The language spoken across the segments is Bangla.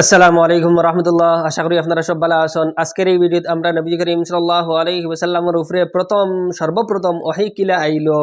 আসসালামু আলাইকুম রহমতুল্লাহ। আশা করি আপনারা সব ভালো আছেন। আজকের এই ভিডিওতে আমরা নবী করিম সাল্লাহ ওয়াসাল্লামের উপরে প্রথম, সর্বপ্রথম ওয়াহি কিলা আইলো।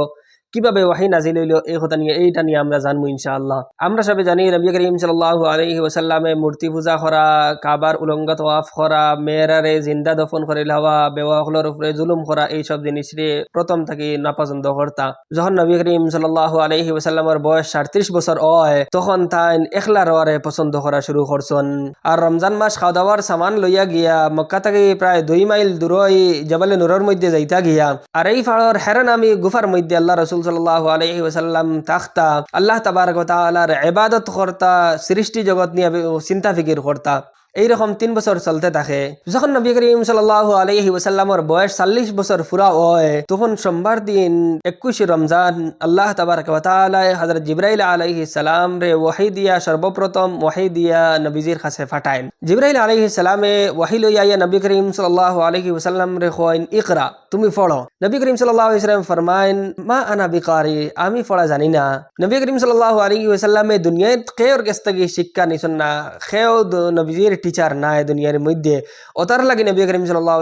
কীভাবে ওয়াহি নাজিল হইল, এই কথা নিয়ে, এইটা নিয়ে আমরা জানব ইনশাআল্লাহ। আমরা সবাই জানি, নবী করিম সাল্লাহ আলাইহি ওয়াসাল্লামে মূর্তি পূজা করা, কাবার উলঙ্গ ওয়াফ করা, মেয়েরারে জিন্দা দফন করে লাওয়া বেওয়াহলর উপরে জুলুম করা, এইসব জিনিস প্রথম থাকি নাপছন্দ করতা। যখন নবী করিম সাল্লাহ আলাইহি ওয়াসাল্লামের বয়স সাড়ত্রিশ বছর হয়, তখন তাই একলা রওয়ারে পছন্দ করা শুরু করছেন। আর রমজান মাস খাওয়া দাওয়ার সামান লইয়া গিয়া, মক্কা থেকে প্রায় দুই মাইল দূরই জবালে নুরের মধ্যে যাইতা গিয়া, আর এই ফাড়র হেরান আমি গুফার মধ্যে আল্লাহ রসুল সাল্লাহ আলহি ওসাল্লাম থাকতা আল্লাহ তাবারক তালার এবাদত করতা, সৃষ্টি জগৎ নিয়ে চিন্তা ফিকির কর্তা। এইরকম তিন বছর চলতে থাকে। যখন নবী করিম সাল্লাহ আলহি ওসাল্লামর বয়স চল্লিশ বছর ফুরা হয়, তখন সোমবার দিন একুশ রমজান আল্লাহ তাবারকালায় হজরত জিব্রাইল আলহি সালাম রে ওয়াহি দিয়া সর্বপ্রথম ওয়াহি দিয়া নবীজির কাছে ফাটাইন জিব্রাইল আলহি সালামে ওয়াহি লইয়া ইয়া নবী করিম সাল্লাহ আলহি ওসাল্লাম রে হইন ইকরা, তুমি পড়ো। নবী করিম সাল্লাহ ইসলাম ফরমাইন, মা আনা বিকারি, আমি পড়া জানি না। নবী করিম সাল্লাহ আলহি ওসাল্লামে দুনিয়ায় খেয়ের কাছ থেকে শিক্ষা নিছেন না খেয়েও নবীজির টিচার নাই দুনিয়ার মধ্যে। ওতার লাগে নবী করিম সাল্লাহ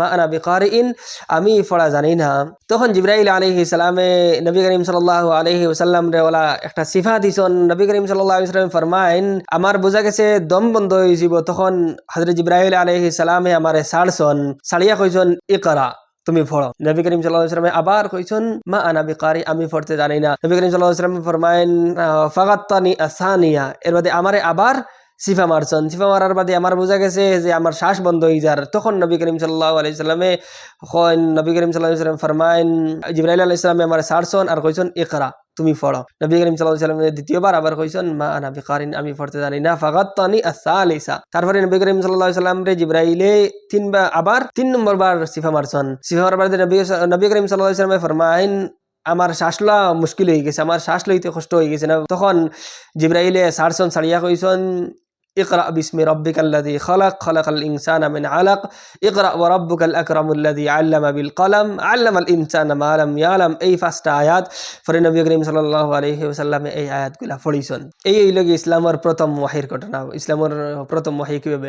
মা আনা বিকারি ইন আমি পড়া জানি না। তখন জিব্রাইল আলহি সালামে নবী করিম সাল্লাহ আলহি ওসাল্লাম রে ওলা একটা সিফা দিছন। নবী করিম সাল্লাহ ইসলাম ফরমাইন, আমার বোঝা গেছে দম বন্ধ হয়ে যাব তখন হজরত জিব্রাইল আলহি সালামে আমারে সাড়ছন সাড়িয়া কইছন, ইকরা, তুমি পড়ো নবী করিম সাল্লাহামে আবার কইছেন, মা আনা বিকারি, আমি পড়তে জানি না। নবী করিম সাল্লাহাম ফরমাইন ফাগাত্তানি আসানিয়া। এর বাদে আমারে আবার সিফা মারছন। সিফা মারার বাদে আমার বোঝা গেছে যে আমার শ্বাস বন্ধ হয়ে যার তখন নবী করিম সাল্লাহ আলাইসাল্লামে নবী করিম সাল্লাহ সাল্লাম ফরমাইন জিব্রাইল আলাহ আমার সারছন আর কইছেন, ইকরা, তুমি পড়ো। নবী করিম সাল্লাহ সাল্লাম দ্বিতীয়বার আবার কইছেন, মা আনা বিকারিন, আমি পড়তে জানি না। ফাগাত্তানি আসালিসা তারপরে নবী করিম সাল্লাহ সাল্লাম রে জিব্রাইলে তিনবার, আবার তিন নম্বর বার সিফা মারছন। সিফা মারার বাদে নবী নবী করিম সাল্লাহ সাল্লামে ফরমাইন আমার শ্বাস লওয়া মুশকিল হয়ে গেছে, আমার শ্বাস লইতে কষ্ট হয়ে গেছে না। তখন জিব্রাইলে সারছন সারিয়া ইকরা বিসমি রব্বিক আল্লাদি খলাক খলাক আল ইনসান আমিন আলাক। ইকরা ও রব্বুক আল আকরামুল্লাদি আল্লাম আবিল কলাম। আল্লাম আল ইনসান আলম ইয়ালাম। এই ফার্স্টটা আয়াত ফরে নবী করিম সাল্লাহ আলহিউসাল্লামে এই আয়াতগুলা ফড়িছন এই হইল ইসলামের প্রথম ওয়াহির ঘটনা। ইসলামের প্রথম ওয়াহি কীভাবে